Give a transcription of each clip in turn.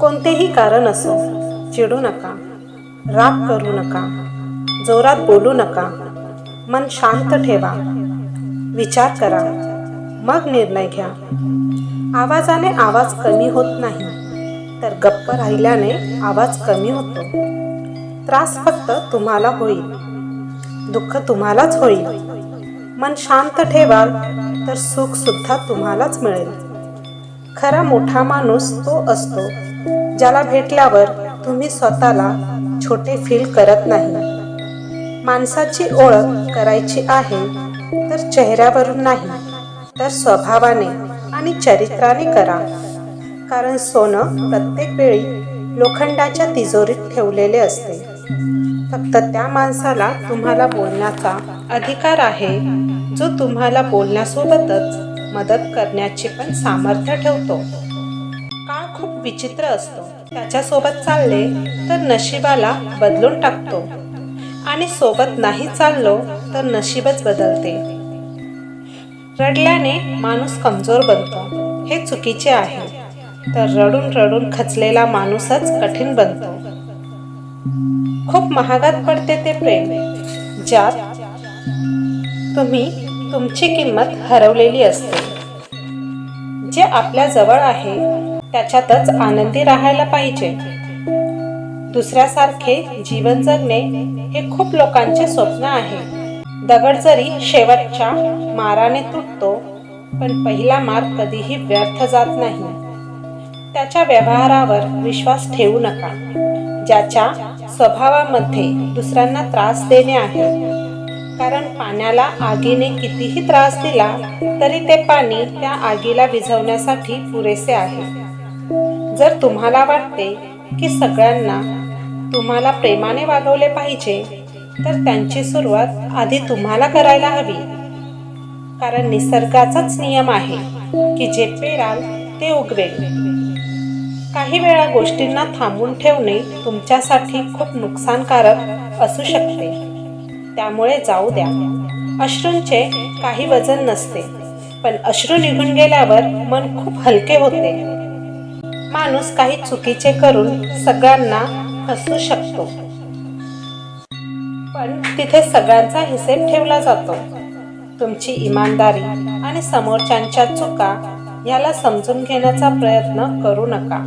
कोणतेही कारण असो चिडू नका राग करू नका जोरात बोलू नका मन शांत ठेवा विचार करा मग निर्णय घ्या. आवाजाने आवाज कमी होत नाही तर गप्प राहिल्याने आवाज कमी होतो. त्रास फक्त तुम्हाला होईल दुःख तुम्हालाच होईल. मन शांत ठेवाल तर सुख सुद्धा तुम्हालाच मिळेल. खरा मोठा माणूस तो असतो. ज्याला भेटल्यावर तुम्ही स्वतःला छोटे फील करत नाही. माणसाची ओळख करायची आहे तर चेहऱ्यावरून नाही तर स्वभावाने आणि चरित्राने करा. कारण सोनं प्रत्येक वेळी लोखंडाच्या तिजोरीत ठेवलेले असते. फक्त त्या माणसाला तुम्हाला बोलण्याचा अधिकार आहे जो तुम्हाला बोलण्यासोबतच मदत करण्याचे पण सामर्थ्य ठेवतो. खूप विचित्र असतो. त्याच्यासोबत चालले तर नशिबाला बदलून टाकतो. आणि सोबत नाही चाललो तर नशीबच बदलते. रडल्याने माणूस कमजोर बनतो. हे चुकीचे आहे. तर रडून रडून खचलेला माणूसच कठीण बनतो. खूप महागात पडते ते प्रेम. ज्यात तुम्ही तुमची किंमत हरवलेली असते. जे आपल्या जवळ आहे त्याच्यातच आनंदी राहायला पाहिजे. दुसऱ्यासारखे जीवन जगणे हे खूप लोकांचे स्वप्न आहे. दगड जरी शेवटच्या माराने तुटतो पण पहिला मार कधीही व्यर्थ जात नाही. त्याच्या व्यवहारावर विश्वास ठेवू नका. ज्याच्या स्वभावामध्ये दुसऱ्यांना त्रास देणे आहे. कारण पाण्याला आगीने कितीही त्रास दिला तरी ते पाणी त्या आगीला विझवण्यासाठी पुरेसे आहे. जर तुम्हाला वाटते की सगळ्यांना तुम्हाला प्रेमाने वागवले पाहिजे तर त्यांची सुरुवात आधी तुम्हाला करायला हवी. कारण निसर्गाचाच नियम आहे की जे पेराल ते उगवेल. काही वेळा गोष्टींना थांबून ठेवणे तुमच्यासाठी खूप नुकसानकारक असू शकते. त्यामुळे जाऊ द्या. अश्रूंचे काही वजन नसते पण अश्रू निघून गेल्यावर मन खूप हलके होते. माणूस काही चुकीचे करून सगळ्यांना हसू शकतो. पण तिथे सगळ्यांचा हिसेब ठेवला जातो. तुमची इमानदारी आणि समोरच्यांच्या चुका याला समजून घेण्याचा प्रयत्न करू नका.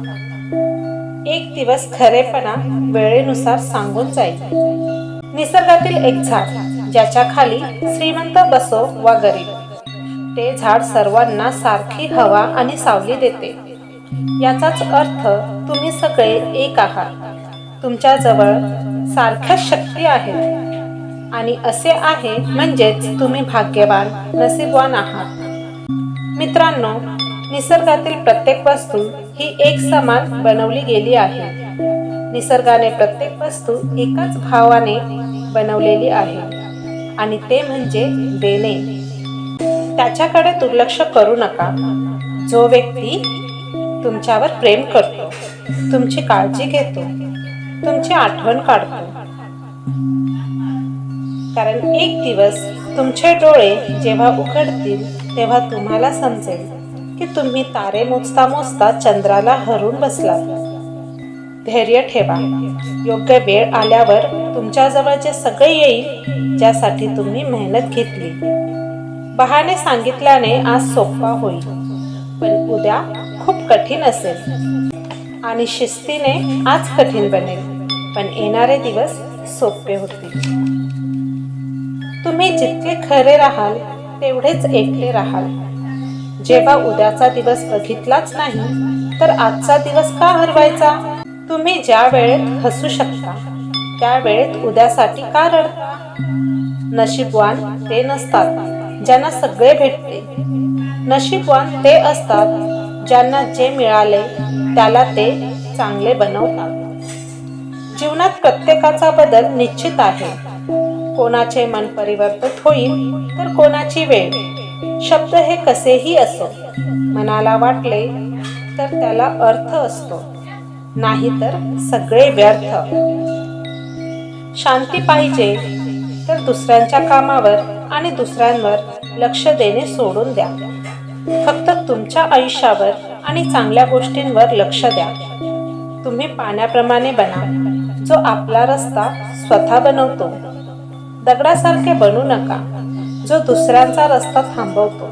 एक दिवस खरेपणा वेळेनुसार सांगून जाईल. निसर्गातील एक झाड ज्याच्या खाली श्रीमंत बसो वा गरीब. ते झाड सर्वांना सारखी हवा आणि सावली देते. याचाच अर्थ तुम्ही सगळे एक आहात. तुमच्याजवळ सारख्याच शक्ती आहेत आणि असे आहे म्हणजेच तुम्ही भाग्यवान नसीबवान आहात. मित्रांनो निसर्गातील प्रत्येक वस्तू ही एक समान बनवली गेली आहे. निसर्गाने प्रत्येक वस्तू एकाच भावाने बनवलेली आहे. आणि ते म्हणजे देणे. त्याच्याकडे दुर्लक्ष करू नका. जो व्यक्ती तुमच्यावर प्रेम करतो. तुमची काळजी घेतो. तुमची आठवण काढतो. कारण एक दिवस तुमचे डोळे जेव्हा उघडतील तेव्हा तुम्हाला समजेल की तुम्ही तारे मोजता मोजता चंद्राला हरून बसलात. धैर्य ठेवा. योग्य वेळ आल्यावर तुमच्याजवळ जे सगळे येईल ज्यासाठी तुम्ही मेहनत घेतली. बहाने सांगितल्याने आज सोपा होईल. पण उद्या खूप कठीण असेल. आणि शिस्तीने आज कठीण बनेल. पण येणारे दिवस सोपे होतील. तुम्ही जितके खरे राहाल तेवढेच एकटे राहाल. जेव्हा उद्याचा दिवस बघितलाच नाही तर आजचा दिवस का हरवायचा? तुम्ही ज्या वेळेत हसू शकता त्या वेळेत उद्यासाठी का रडता? नशीबवान ते नसतात ज्यांना सगळे भेटते. नशीबवान ते असतात ज्यांना जे मिळाले त्याला ते चांगले बनवतात. जीवनात प्रत्येकाचा बदल निश्चित आहे. कोणाचे मन परिवर्तित होईल तर कोणाची वेळ? शब्द हे कसेही असो मनाला वाटले तर त्याला अर्थ असतो. नाही तर सगळे व्यर्थ. शांती पाहिजे तर दुसऱ्यांच्या कामावर आणि दुसऱ्यांवर लक्ष देणे सोडून द्या. फक्त तुमच्या आयुष्यावर आणि चांगल्या गोष्टींवर लक्ष द्या. तुम्ही पाण्याप्रमाणे बना. जो आपला रस्ता स्वतः बनवतो. दगडासारखे बनू नका. जो दुसऱ्यांचा रस्ता थांबवतो.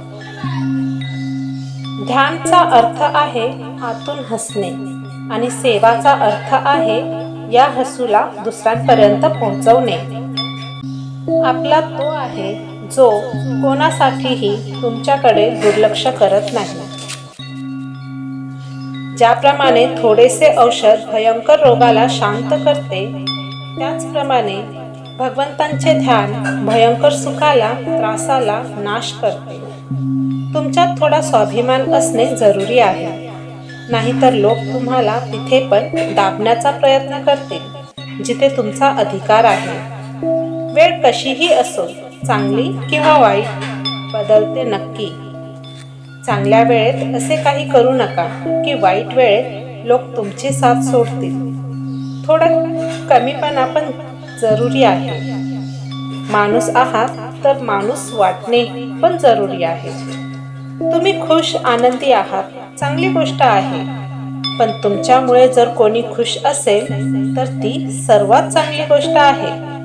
ध्यानचा अर्थ आहे आतून हसणे. आणि सेवाचा अर्थ आहे या हसूला दुसऱ्यांपर्यंत पोहोचवणे. आपला तो आहे जो कोणासाठीही तुमच्याकडे दुर्लक्ष करत नाही. ज्याप्रमाणे थोडेसे औषध भयंकर रोगाला शांत करते त्याचप्रमाणे भगवंतांचे ध्यान भयंकर सुखाला त्रासाला नाश करते. तुमच्यात थोडा स्वाभिमान असणे जरुरी आहे. नाहीतर लोक तुम्हाला तिथे पण दाबण्याचा प्रयत्न करतील जिथे तुमचा अधिकार आहे. वेळ कशीही असो चांगली किंवा वाईट बदलते नक्की. चांगल्या वेळेत असे काही करू नका की वाईट वेळेत लोक तुमची साथ सोडतील. थोडं कमीपणा पण जरुरी आहे. माणूस आहात तर माणूस वाटणे पण जरुरी आहे. तुम्ही खुश आनंदी आहात चांगली गोष्ट आहे. पण तुमच्यामुळे जर कोणी खुश असेल तर ती सर्वात चांगली गोष्ट आहे.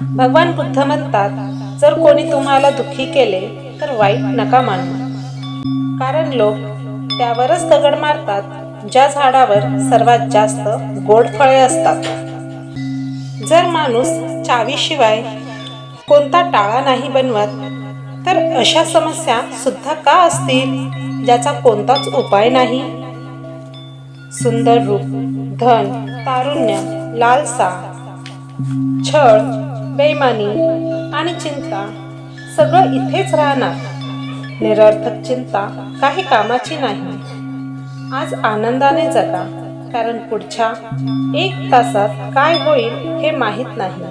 भगवान बुद्ध म्हणतात जर कोणी तुम्हाला दुःखी केले तर वाईट नका मानू. कारण लोक त्यावरच दगड मारतात ज्या झाडावर सर्वात जास्त गोड फळे असतात. जर माणूस चावीशिवाय कोणता टाळा नाही बनवत तर अशा समस्या सुद्धा का असतील ज्याचा कोणताच उपाय नाही? सुंदर रूप धन तारुण्य लालसा छळ बेमानी आणि चिंता सगळं इथेच राहणार. निरर्थक चिंता काही कामाची नाही. आज आनंदाने जगा कारण पुढच्या एक तासात काय होईल हे माहीत नाही.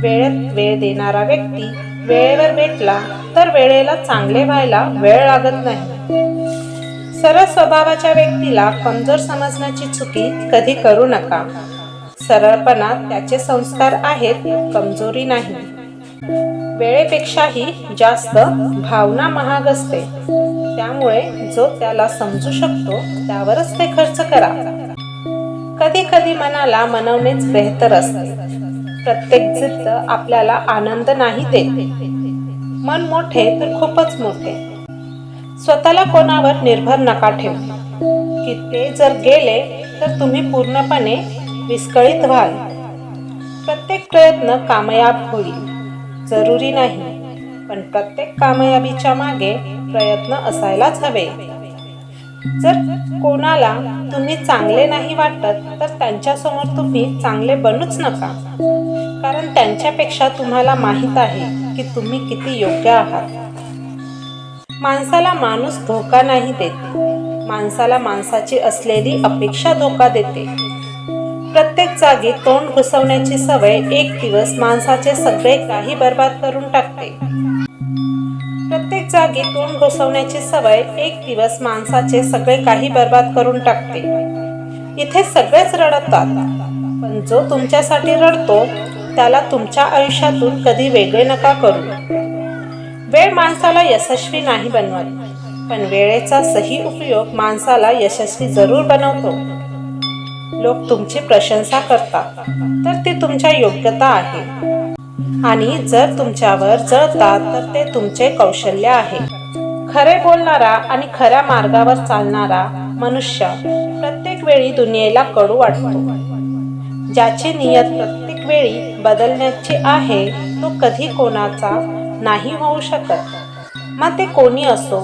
वेळेत वेळ देणारा व्यक्ती वेळेवर भेटला तर वेळेला चांगले व्हायला वेळ लागत नाही. सरळ स्वभावाच्या व्यक्तीला कमजोर समजण्याची चुकी कधी करू नका. सरळपणा त्याचे संस्कार आहेत कमजोरी नाही. वेळेपेक्षाही जास्त भावना महाग असते. त्यामुळे जो त्याला समजू शकतो त्यावरच ते खर्च करा. कधी कधी मनाला मनवणेच बेहतर असते. प्रत्येक जिद्द आपल्याला आनंद नाही देते. मन मोठे तर खूपच मोठे. स्वतःला कोणावर निर्भर नका ठेवू. की ते जर गेले तर तुम्ही पूर्णपणे विस्कळीत व्हाल. प्रत्येक प्रयत्न कामयाब होईल. जरुरी नाही. पण प्रत्येक कामयाबीच्या मागे प्रयत्न असायलाच हवे. जर कोणाला तुम्ही चांगले नाही वाटत तर त्यांच्यासमोर तुम्ही चांगले बनूच नका. कारण त्यांच्यापेक्षा तुम्हाला माहीत आहे की तुम्ही किती योग्य आहात. माणसाला माणूस धोका नाही देत. माणसाला माणसाची असलेली अपेक्षा धोका देते. प्रत्येक जागी तोंड घुसवण्याची सवय एक दिवस माणसाचे सगळे काही बर्बाद करून टाकते. प्रत्येक जागी तोंड घुसवण्याची सवय एक दिवस माणसाचे सगळे काही बर्बाद करून टाकते. इथे सगळेच रडतात. पण जो तुमच्यासाठी रडतो त्याला तुमच्या आयुष्यातून कधी वेगळे नका करू. वेळ माणसाला यशस्वी नाही बनवत पण वेळेचा सही उपयोग माणसाला यशस्वी जरूर बनवतो. लोक तुमची प्रशंसा करतात. तर ती तुमच्या योग्यता आहे. आणि जर तुमच्यावर जळतात तर ते तुमचे कौशल्य आहे. खरे बोलणारा आणि खऱ्या मार्गावर चालणारा मनुष्य प्रत्येक वेळी दुनियेला कडू वाटतो. ज्याची नियत प्रत्येक वेळी बदलण्याची आहे तो कधी कोणाचा नाही होऊ शकत. मग ते कोणी असो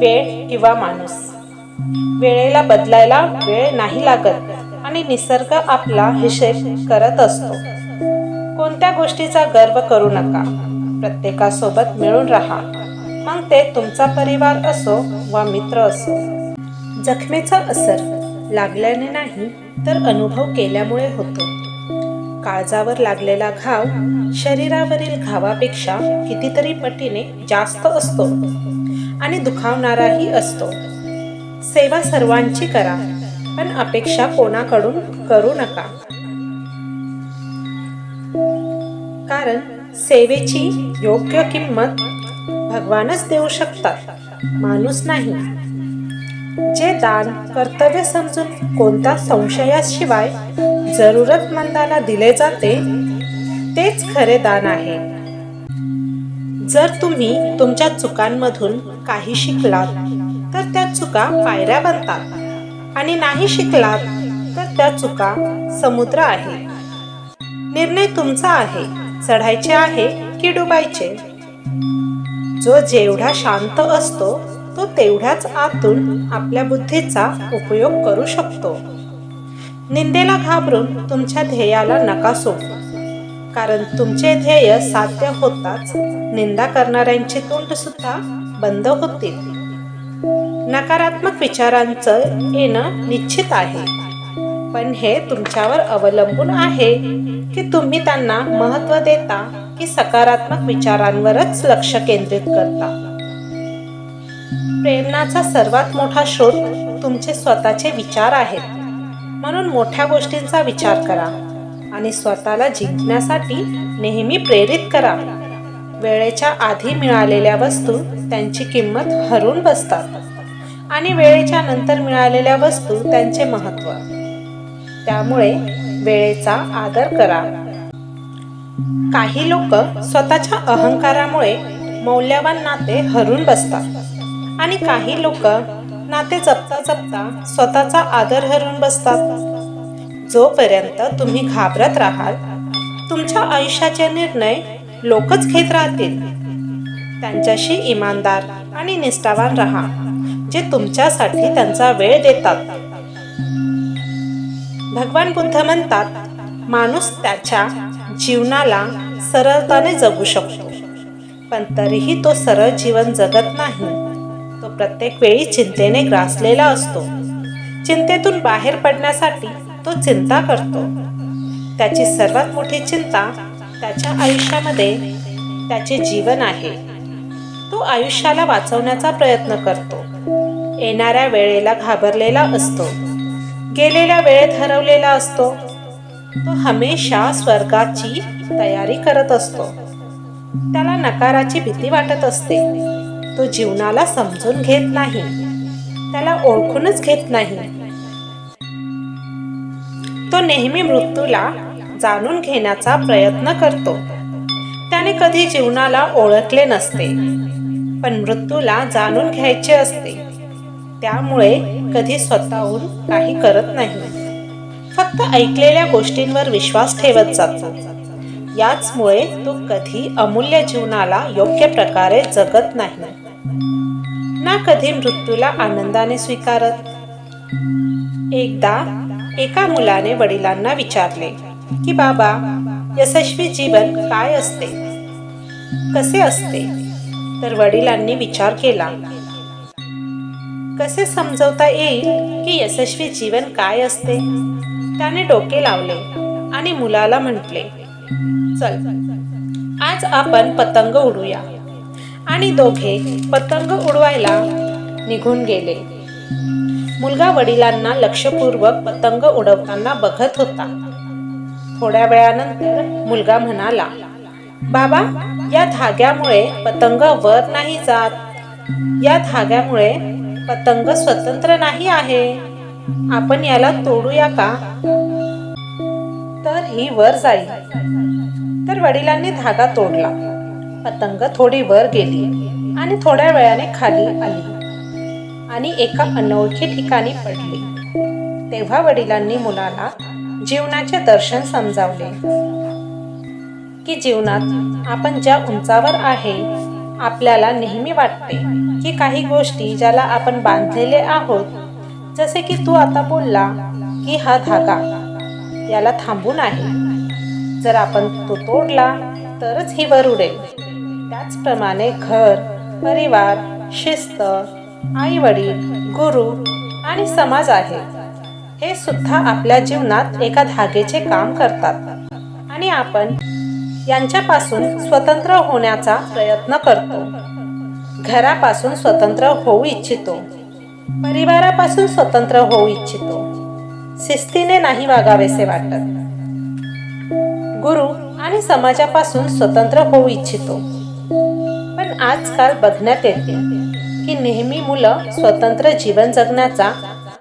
वेळ किंवा माणूस. वेळेला बदलायला वेळ नाही लागत आणि निसर्ग आपला हिशेब करत असतो. कोणत्या गोष्टीचा गर्व करू नका. प्रत्येकासोबत मिळून राहा. मग ते तुमचा परिवार असो वा मित्र असो. जखमेचा असर लागल्याने नाही तर अनुभव केल्यामुळे होतो. काळजावर लागलेला घाव शरीरावरील घावापेक्षा कितीतरी पटीने जास्त असतो आणि दुखावणाराही असतो. सेवा सर्वांची करा पण अपेक्षा कोणाकडून करू नका. कारण सेवेची योग्य किंमत भगवानच देऊ शकतात माणूस नाही. जे दान कर्तव्य समजून कोणत्या संशयाशिवाय जरूरतमंदाला दिले जाते तेच खरे दान आहे. जर तुम्ही तुमच्या चुकांमधून काही शिकलात तर त्या चुका पायऱ्या बनतात. आणि नाही शिकलात तर त्या चुका समुद्र आहे. निर्णय तुमचा आहे. चढायचे आहे की डुबायचे? जो जेवढा शांत असतो तो तेवढ्याच आतून आपल्या बुद्धीचा उपयोग करू शकतो. निंदेला घाबरून तुमच्या ध्येयाला नका सोडू. कारण तुमचे ध्येय साध्य होताच. निंदा करणाऱ्यांची तोंड सुद्धा बंद होतील. नकारात्मक विचारांचं येणं निश्चित आहे. पण हे तुमच्यावर अवलंबून आहे की तुम्ही त्यांना महत्त्व देता की सकारात्मक विचारांवरच लक्ष केंद्रित करता. प्रेरणाचा सर्वात मोठा स्रोत तुमचे स्वतःचे विचार आहेत. म्हणून मोठ्या गोष्टींचा विचार करा आणि स्वतःला जिंकण्यासाठी नेहमी प्रेरित करा. वेळेच्या आधी मिळालेल्या वस्तू त्यांची किंमत हरून बसतात. आणि वेळेच्या नंतर मिळालेल्या वस्तू त्यांचे महत्त्व. त्यामुळे वेळेचा आदर करा. काही लोक स्वतःच्या अहंकारामुळे मौल्यवान नाते हरून बसतात. आणि काही लोक नाते जपता जपता स्वतःचा आदर हरून बसतात. जोपर्यंत तुम्ही घाबरत राहाल तुमच्या आयुष्याचे निर्णय लोकच घेत राहतील. त्यांच्याशी इमानदार आणि निष्ठावान राहा जे तुमच्यासाठी त्यांचा वेळ देतात. भगवान बुद्ध म्हणतात माणूस त्याच्या जीवनाला सरळताने जगू शकतो पण तरीही तो सरळ जीवन जगत नाही. तो प्रत्येक वेळी चिंतेने ग्रासलेला असतो. चिंतेतून बाहेर पडण्यासाठी तो चिंता करतो. त्याची सर्वात मोठी चिंता त्याच्या आयुष्यामध्ये त्याचे जीवन आहे. तो आयुष्याला वाचवण्याचा प्रयत्न करतो. येणाऱ्या वेळेला घाबरलेला असतो. गेलेल्या वेळेत हरवलेला असतो. तो हमेशा स्वर्गाची तयारी करत असतो. त्याला नकाराची भीती वाटत असते. तो जीवनाला समजून घेत नाही. त्याला ओळखूनच घेत नाही. तो नेहमी मृत्यूला जाणून घेण्याचा प्रयत्न करतो. त्याने कधी जीवनाला ओळखले नसते पण मृत्यूला जाणून घ्यायचे असते. त्यामुळे कधी स्वतःहून काही करत नाही. फक्त ऐकलेल्या गोष्टींवर विश्वास ठेवत जातो. याचमुळे तो कधी अमूल्य जीवनाला योग्य प्रकारे जगत नाही. ना कधी मृत्यूला आनंदाने स्वीकारत. एकदा एका मुलाने वडिलांना विचारले की बाबा यशस्वी जीवन काय असते? कसे असते? तर वडिलांनी विचार केला. कसे समजवता येईल की यशस्वी जीवन काय असते? त्याने डोके लावले आणि मुलाला म्हटले चल आज आपण पतंग उडूया. आणि दोघे पतंग उडवायला निघून गेले. मुलगा वडिलांना लक्षपूर्वक पतंग उडवताना बघत होता. थोड्या वेळानंतर मुलगा म्हणाला बाबा या धाग्यामुळे पतंग वर नाही जात. या धाग्यामुळे पतंग स्वतंत्र नाही आहे. आपण याला तोडूया का? तर ही वर जाईल तर वडिलांनी धागा तोडला. पतंग थोडी वर गेली आणि थोड्या वेळाने खाली आली आणि एका अनोळखी ठिकाणी पडली. तेव्हा वडिलांनी मुलाला जीवनाचे दर्शन समजावले. की जीवनात आपण ज्या उंचावर आहे आपल्याला नेहमी वाटते की काही गोष्टी ज्याला आपण बांधलेले आहोत जसे की तू आता बोलला की हा धागा याला थांबून आहे. जर आपण तो तोडला तरच ही वर उडेल. त्याचप्रमाणे घर परिवार शिस्त आई वडील गुरु आणि समाज आहे. हे सुद्धा आपल्या जीवनात एका धागेचे काम करतात. आणि आपण यांच्यापासून स्वतंत्र होण्याचा प्रयत्न करतो. घरापासून स्वतंत्र होऊ इच्छितो. परिवारापासून स्वतंत्र होऊ इच्छितो. शिस्तीने नाही वागावेसे वाटत. गुरु आणि समाजापासून स्वतंत्र होऊ इच्छितो. पण आजकाल बघण्यात येते की की नेहमी मुलं स्वतंत्र जीवन जगण्याचा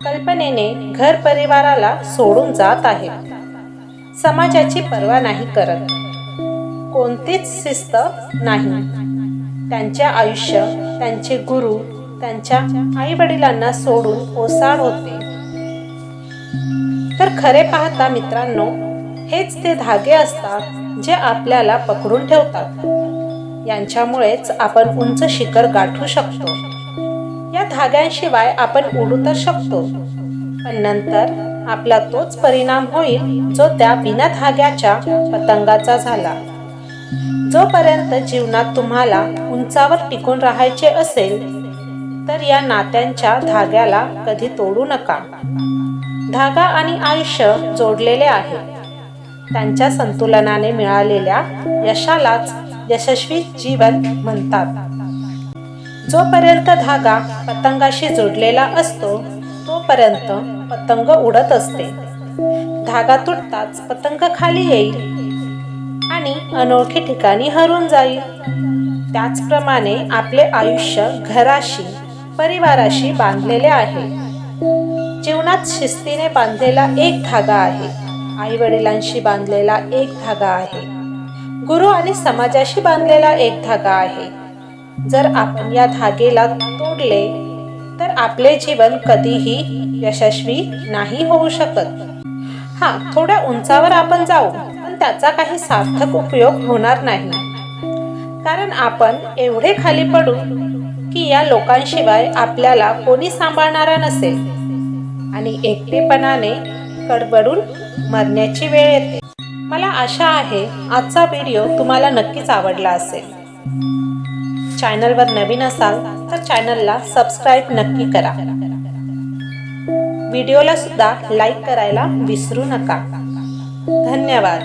कल्पनेने घर परिवाराला सोडून जात आहे. समाजाची पर्वा नाही करत. कोणतीच शिस्त नाही. त्यांचे आयुष्य त्यांचे गुरु त्यांच्या आई वडिलांना सोडून ओसाड होते. तर खरे पाहता मित्रांनो हेच ते धागे असतात जे आपल्याला पकडून ठेवतात. यांच्यामुळेच आपण उंच शिखर गाठू शकतो. या धाग्यांशिवाय आपण उडू तर शकतो. पण नंतर आपला तोच परिणाम होईल जो त्या बिना धाग्याच्या पतंगाचा झाला. जोपर्यंत जीवनात तुम्हाला उंचावर टिकून राहायचे असेल तर या नात्यांच्या धाग्याला कधी तोडू नका. धागा आणि आयुष्य जोडलेले आहे. त्यांच्या संतुलनाने मिळालेल्या यशालाच यशस्वी जीवन म्हणतात. जोपर्यंत धागा पतंगाशी जोडलेला असतो तोपर्यंत पतंग उडत असते. धागा तुटताच पतंग खाली येईल आणि अनोळखी ठिकाणी हरून जाईल. त्याचप्रमाणे आपले आयुष्य घराशी परिवाराशी बांधलेले आहे. जीवनात शिस्तीने बांधलेला एक धागा आहे. आई वडिलांशी बांधलेला एक धागा आहे. गुरु आणि समाजाशी बांधलेला एक धागा आहे. जर आपण या धागेला तोडले तर आपले जीवन कधीही यशस्वी नाही होऊ शकत. हा थोड्या उंचावर आपण जाऊ पण त्याचा काही सार्थक उपयोग होणार नाही. कारण आपण एवढे खाली पडू की या लोकांशिवाय आपल्याला कोणी सांभाळणारा नसेल. आणि एकटेपणाने कडबडून मरण्याची वेळ येते. मला आशा आहे आजचा व्हिडिओ तुम्हाला नक्कीच आवडला असेल. चॅनलवर नवीन असाल तर चॅनलला सबस्क्राईब नक्की करा. व्हिडिओला सुद्धा लाईक करायला विसरू नका. धन्यवाद.